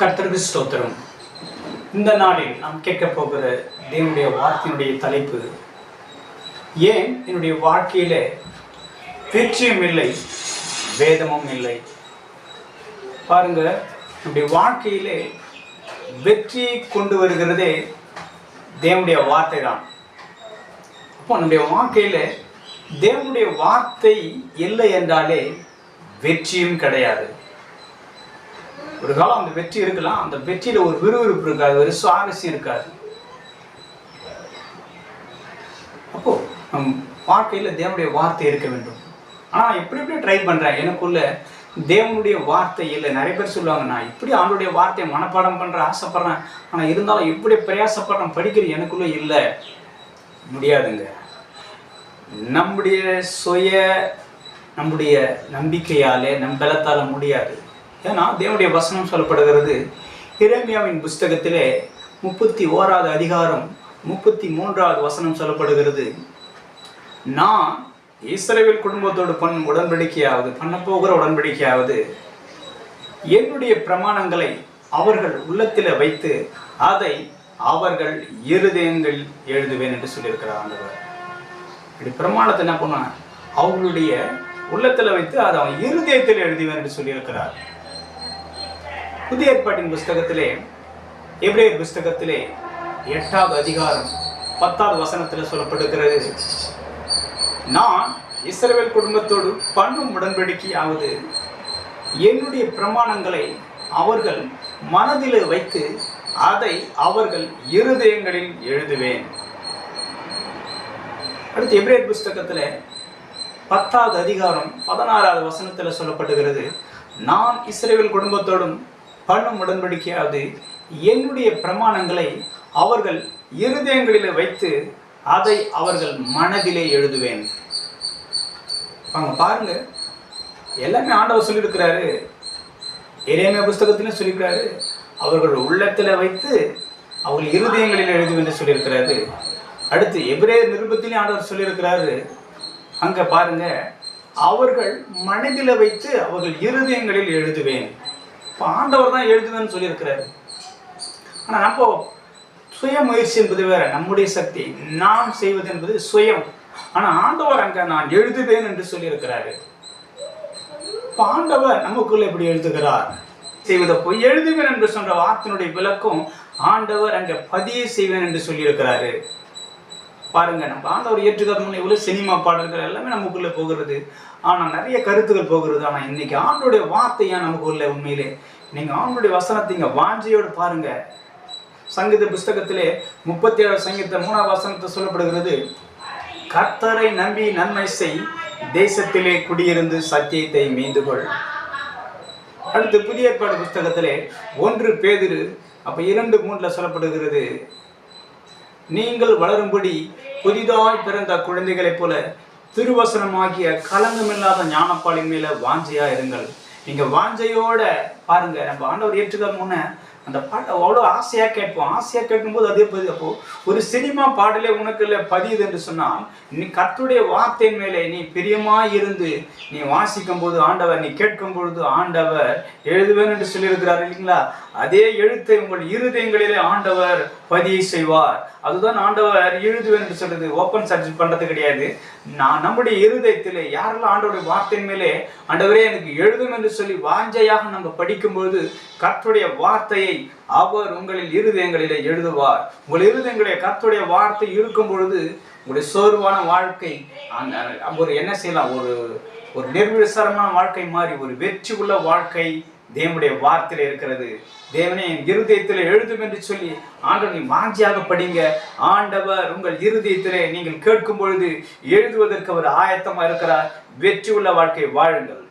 கர்த்தருக்கு ஸ்தோத்திரம். இந்த நாளில் நாம் கேட்க போகிற தேவனுடைய வார்த்தையினுடைய தலைப்பு ஏன் என்னுடைய வாழ்க்கையில வெற்றியும் இல்லை வேதமும் இல்லை? பாருங்க நம்முடைய வாழ்க்கையிலே வெற்றியை கொண்டு வருகிறதே தேவனுடைய வார்த்தை தான் அப்போ நம்முடைய வாழ்க்கையில் தேவனுடைய வார்த்தை இல்லை என்றாலே வெற்றியும் கிடையாது. ஒரு காலம் அந்த வெற்றி இருக்கலாம். அந்த வெற்றியில ஒரு விறுவிறுப்பு இருக்காது ஒரு சுவாரஸ்யம் இருக்காது. அப்போ நம் வாழ்க்கையில தேவனுடைய வார்த்தை இருக்க வேண்டும். ஆனா எப்படி எப்படி ட்ரை பண்றேன்? எனக்குள்ள தேவனுடைய வார்த்தை இல்லை. நிறைய பேர் சொல்லுவாங்க நான் இப்படி அவனுடைய வார்த்தையை மனப்பாடம் பண்ற ஆசைப்படுறேன். ஆனா இருந்தாலும் எப்படி பிரயாசப்படுறேன் படிக்கிற எனக்குள்ள இல்லை. முடியாதுங்க. நம்முடைய சுய நம்முடைய நம்பிக்கையாலே நம் பலத்தால முடியாது. ஏன்னா தேவனுடைய வசனம் சொல்லப்படுகிறது இரேமியாவின் புஸ்தகத்திலே முப்பத்தி ஓராவது அதிகாரம் முப்பத்தி மூன்றாவது வசனம் சொல்லப்படுகிறது. நான் இஸ்ரவேல் குடும்பத்தோடு பண் உடன்படிக்கையாவது பண்ண போகிற உடன்படிக்கையாவது என்னுடைய பிரமாணங்களை அவர்கள் உள்ளத்தில் வைத்து அதை அவர்கள் இருதயங்கள் எழுதுவேன் என்று சொல்லியிருக்கிறார் ஆண்டவர். இப்படி பிரமாணத்தை என்ன பண்ண அவங்களுடைய உள்ளத்தில் வைத்து அதை அவன் இருதயத்தில் எழுதுவேன் என்று சொல்லியிருக்கிறார். புதிய ஏற்பாட்டின் புஸ்தகத்திலே எப்ரே புஸ்தகத்திலே எட்டாவது அதிகாரம் பத்தாவது வசனத்தில் சொல்லப்படுகிறது. நான் இஸ்ரேல் குடும்பத்தோடு பண்ணும் உடன்படிக்கையாவது என்னுடைய பிரமாணங்களை அவர்கள் மனதில் வைத்து அதை அவர்கள் இருதயங்களில் எழுதுவேன். அடுத்து எப்ரேயர் புஸ்தகத்தில் பத்தாவது அதிகாரம் பதினாறாவது வசனத்தில் சொல்லப்படுகிறது. நான் இஸ்ரேல் குடும்பத்தோடும் பண்ணும் உடன்படிக்கையாவது என்னுடைய பிரமாணங்களை அவர்கள் இருதயங்களில் வைத்து அதை அவர்கள் மனதிலே எழுதுவேன். அவங்க பாருங்க. எல்லாமே ஆண்டவர் சொல்லியிருக்கிறாரு. எரேமியா புஸ்தகத்திலும் சொல்லியிருக்கிறாரு. அவர்கள் உள்ளத்தில் வைத்து அவர்கள் இருதயங்களில் எழுதும் என்று சொல்லியிருக்கிறாரு. அடுத்து எபிரேயர் நிருபத்திலையும் ஆண்டவர் சொல்லியிருக்கிறாரு. அங்கே பாருங்க. அவர்கள் மனதில் வைத்து அவர்கள் இருதயங்களில் எழுதுவேன். இப்போ ஆண்டவர் தான் எழுதுவேன்னு சொல்லியிருக்கிறாரு. ஆனால் நம்ம சுய முயற்சி என்பது வேற நம்முடைய சக்தி. நாம் செய்வது என்பது சுயம். ஆனால் ஆண்டவர் அங்க நான் எழுதுவேன் என்று சொல்லியிருக்கிறாரு. இப்போ ஆண்டவர் நமக்குள்ள எப்படி எழுதுகிறார். செய்வதை போய் எழுதுவேன் என்று சொன்ன வார்த்தையினுடைய விளக்கம் ஆண்டவர் அங்கே பதிய செய்வேன் என்று சொல்லியிருக்கிறாரு. பாருங்க நம்ம ஆண்டவர் ஏற்றுக்காத இவ்வளவு சினிமா பாடல்கள் எல்லாமே நமக்குள்ள போகிறது. ஆனா நிறைய கருத்துக்கள் போகிறது. ஆனா இன்னைக்கு ஆண்டுடைய வார்த்தையா நமக்குள்ள உண்மையிலே நீங்க ஆண்டுடைய வசனத்தை இங்க வாஞ்சையோடு பாருங்க. சங்கீத புஸ்தகத்திலே முப்பத்தி ஏழு சங்கீத மூணாவது வசனத்தை சொல்லப்படுகிறது கர்த்தரை நம்பி நன்மை செய் தேசத்திலே குடியிருந்து சத்தியத்தை மீந்து கொள் அடுத்து புதிய ஏற்பாடு புஸ்தகத்திலே ஒன்று பேதிரு அப்ப இரண்டு மூன்றில் சொல்லப்படுகிறது நீங்கள் வளரும்படி புதிதாய் பிறந்த குழந்தைகளைப் போல திருவசனமாகிய கலங்கமில்லாத ஞானப்பாலின் மேல வாஞ்சையா இருங்கள். நீங்க வாஞ்சையோட பாருங்க நம்ம ஆண்டவர் ஏற்றுக்க முன்ன அந்த பாட்டை அவ்வளோ ஆசையாக கேட்போம். ஆசையாக கேட்கும்போது அதே பதிவு அப்போ ஒரு சினிமா பாடலே உனக்கு இல்லை பதியுது என்று சொன்னால் நீ கத்துடைய வார்த்தையின் மேலே நீ பிரியமாக இருந்து நீ வாசிக்கும் போது ஆண்டவர் நீ கேட்கும் பொழுது ஆண்டவர் எழுதுவேன் என்று சொல்லியிருக்கிறார் இல்லைங்களா? அதே எழுத்தை உங்கள் இருதயங்களிலே ஆண்டவர் பதியை செய்வார். அதுதான் ஆண்டவர் எழுதுவேன் என்று சொல்றது. ஓப்பன் சர்ச் பண்ணுறது கிடையாது. நான் நம்முடைய இருதயத்திலே யாரெல்லாம் ஆண்டோடைய வார்த்தையின் மேலே ஆண்டவரே எனக்கு எழுதும் என்று சொல்லி வாஞ்சையாக நம்ம படிக்கும்போது கர்த்துடைய வார்த்தையை அவர் உங்களில் இருதயங்களிலே எழுதுவார். உங்கள் இருதயங்களே கர்த்துடைய வார்த்தை இருக்கும் பொழுது உங்களுடைய சோர்வான வாழ்க்கை அந்த ஒரு என்ன செய்யலாம்? ஒரு ஒரு நிர்விசாரமான வாழ்க்கை மாதிரி ஒரு வெற்றி உள்ள வாழ்க்கை தேவனுடைய வார்த்தையில இருக்கிறது. தேவனே என் இருதயத்தில் எழுதும் என்று சொல்லி ஆண்டவர் நீ வாஞ்சியாக படிங்க. ஆண்டவர் உங்கள் இருதயத்திலே நீங்கள் கேட்கும் பொழுது எழுதுவதற்கு அவர் ஆயத்தமாக இருக்கிறார். வெற்றி உள்ள வாழ்க்கை வாழுங்கள்.